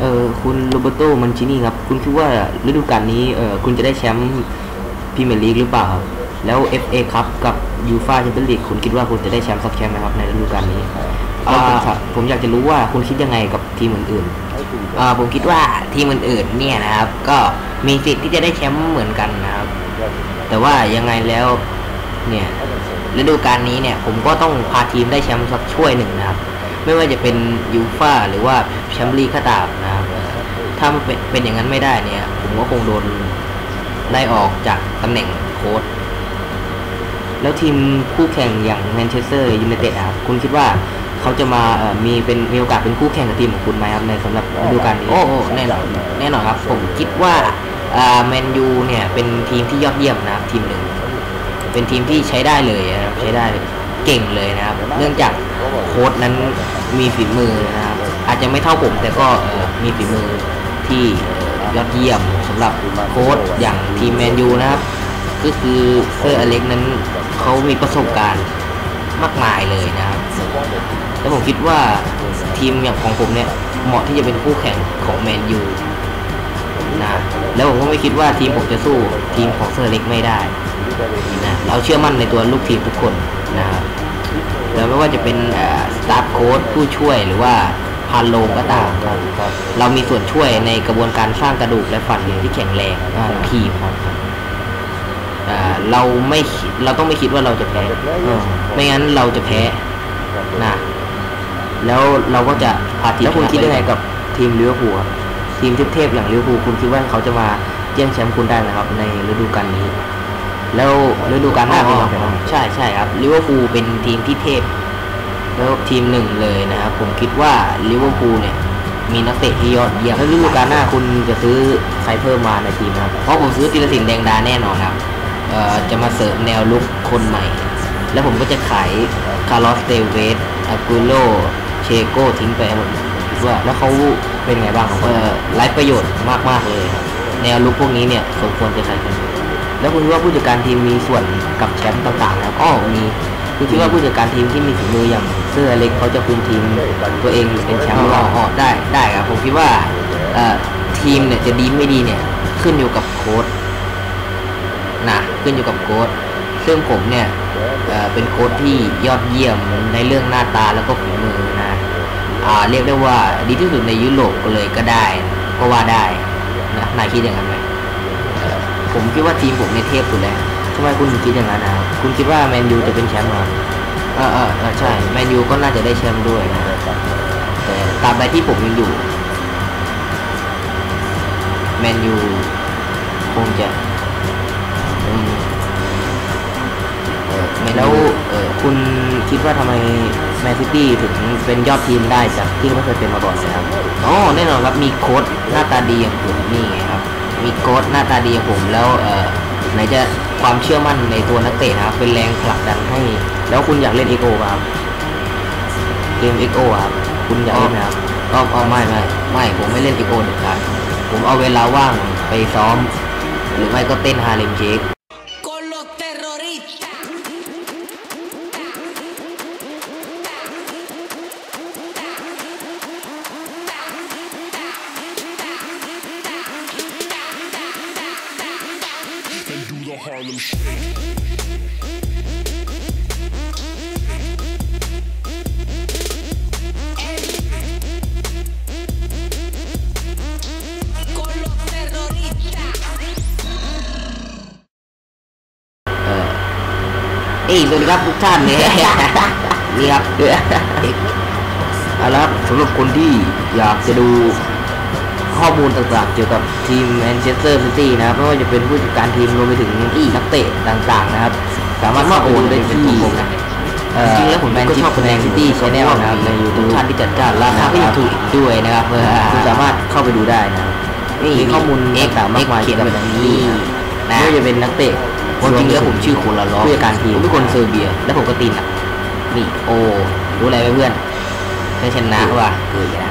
เออคุณโรเบโตมันชินี่ครับคุณคิดว่าฤดูกาลนี้เออคุณจะได้แชมป์พรีเมียร์ลีกหรือเปล่าครับแล้ว FA ครับกับยูฟ่าแชมเปี้ยนลีกคุณคิดว่าคุณจะได้แชมป์สักแชมป์ไหมครับในฤดูกาลนี้อ่าผมอยากจะรู้ว่าคุณคิดยังไงกับทีมอื่นๆอ่าผมคิดว่าทีมอื่นๆเนี่ยนะครับ ก็มีสิทธิ์ที่จะได้แชมป์เหมือนกันนะครับ แต่ว่ายังไงแล้วเนี่ยฤดูกาลนี้เนี่ยผมก็ต้องพาทีมได้แชมป์สักช่วยหนึ่งนะครับ ไม่ว่าจะเป็นยูฟ่าหรือว่าแชมเปี้ยนลีกก็ตามนะครับถ้ามันเป็นเป็นอย่างนั้นไม่ได้เนี่ย ผมก็คงโดนไล่ออกจากตำแหน่งโค้ชแล้วทีมคู่แข่งอย่างแมนเชสเตอร์ยูไนเต็ดครับคุณคิดว่าเขาจะมาเอ่อมีเป็นมีโอกาสเป็นคู่แข่งกับทีมของคุณไหมครับในสำหรับฤดูกาลนี้โอ้โอ้แน่นอนแน่นอนครับ ผมคิดว่าอ่าแมนยูเนี่ยเป็นทีมที่ยอดเยี่ยมนะครับทีมหนึ่งเป็นทีมที่ใช้ได้เลยนะครับใช้ได้เเก่งเลยนะครับ เนื่องจากโค้ดนั้นมีฝีมือนะครับ อาจจะไม่เท่าผมแต่ก็มีฝีมือที่ยอดเยี่ยมสำหรับโค้ดอย่างทีมแมนยูนะครับ ก็คือเซอร์อเล็กนั้นเขามีประสบการณ์มากมายเลยนะครับ แล้วผมคิดว่าทีมอย่างของผมเนี่ยเหมาะที่จะเป็นคู่แข่งของแมนยูนะแล้วผมก็ไม่คิดว่าทีมผมจะสู้ทีมของเซอร์อเล็กไม่ได้นะเราเชื่อมั่นในตัวลูกทีมทุกคน นะครับแล้วไม่ว่าจะเป็นสตาฟโค้ดผู้ช่วยหรือว่าพานโลงก็ตามครับเรามีส่วนช่วยในกระบวนการสร้างกระดูกและฟันที่แข็งแรงของทีมครับอ่าเราไม่คิดเราต้องไม่คิดว่าเราจะแพ้เออไม่งั้นเราจะแพ้นะแล้วเราก็จะพาทีมแล้วคุณชนะคิดยังไงปกับทีมลิเวอร์พูลครับทีมเทพๆอย่างลิเวอร์พูลคุณคิดว่าเขาจะมาแย่งแชมป์คุณได้ไหมครับ ในฤดูกาลนี้ แล้วฤดูกาลหน้าเป็นยังไงบ้างใช่ใช่ครับลิเวอร์พูลเป็นทีมที่เทพ แล้วทีมหนึ่งเลยนะครับ ผมคิดว่าลิเวอร์พูลเนี่ย มีนักเตะที่ยอดเยี่ยมแล้วฤดูกาลหน้าคุณจะซื้อใครเพิ่มมาในทีมนะครับเพราะผมซื้อธีรศิลป์แดงดาแน่นอนครับเอ่อจะมาเสริมแนวลุกคนใหม่ แล้วผมก็จะขายคาร์ลอสเตเวสอากูโลเชโกทิ้งไปหมดคิดว่าแล้วเขาเป็นไงบ้างของเอ่เขาอไร้ประโยชน์มากๆเลยครับแนวลุกพวกนี้เนี่ยสมควรจะใส่กัน แล้วคุณคิดว่าผู้จัดการทีมมีส่วนกับแชมป์ต่างๆนะครับอ้อมีคุณคิดว่าผู้จัดการทีมที่มีฝีมืออย่างเสื้อเล็กเขาจะคุมทีมตัวเองเป็นแชมป์รอเปอ๋ล่อได้ได้ครับผมคิดว่าเอ่อทีมเนี่ยจะดีไม่ดีเนี่ยขึ้นอยู่กับโค้ดนะขึ้นอยู่กับโค้ดซึ่งผมเนี่ยเอ่อเป็นโค้ดที่ยอดเยี่ยมในเรื่องหน้าตาแล้วก็ฝีมือนะอาเรียกได้ว่าดีที่สุดในยุโรปเลยก็ได้ ก็ว่าได้นะนายคิดอย่างนั้นไหม ผมคิดว่าทีมผมในยเทพสุดแล้วทำไมคุณถึงคิดอย่างนั้นนะคุณคิดว่าแมนยูจะเป็นแชมป์หรอเออเออเออใช่แมนยูก็น่าจะได้แชมป์ด้วยนะแต่ตามใดที่ผมยังอยู่แมนยูคงจะเออแล้วเออคุณคิดว่าทำไมแมนซิตี้ถึงเป็นยอดทีมได้จากที่ไม่เคยเป็นมาก่อนเลยครับอ๋อแน่นอนครับมีโค้ดหน้าตาดีอย่างผมนี่ไงครับ มีโค้ดหน้าตาดีผมแล้วเออไหนจะความเชื่อมั่นในตัวนักเตะนะครับเป็นแรงผลักดันให้ แล้วคุณอยากเล่นเอ็กโอครับเกมเอ็กโอครับคุณอยากเล่นครับก็ก็ไม่ไม่ไม่ผมไม่เล่นเอีโก้เด็ดขาดผมเอาเวลาว่างไปซ้อม หรือไม่ก็เต้นฮาเลมเชค เอ้ยสวัสดีครับทุกท่านเนี่ยนี่ครับเอาละครับสำหรับคนที่อยากจะดู ข้อมูลต่างๆ เกี่ยวกับทีมแมนเชสเตอร์ซิตี้นะครับไม่ว่าจะเป็นผู้จัดการทีมรวมไปถึงนักเตะต่างๆนะครับ สามารถมาโอนได้ที่ผมนะเอ่อจริงๆแล้วผมแมนก็ชิชอบแมนซิตี้ชาแนลนะครับในยูทุทูกบท่านที่จัดจ้านราคาก็ยังถูกอีกด้วยนะครับเออคุณสามารถเข้าไปดูได้นะครับนี่มีข้อมูลเอ็กต่างๆมากมายเขียนเกี่ยวแบกับบนี้นะไม่ว่าจะเป็นนักเตะความจริงแล้วผมชื่อโคนละล้อผู้จัดการทีมผมเป็นคนเซอร์เบีย แล้วผมก็ตีนอะนี่โอ้รู้อะไรไหมเพื่อนได้ชนะว่ะเอออย่า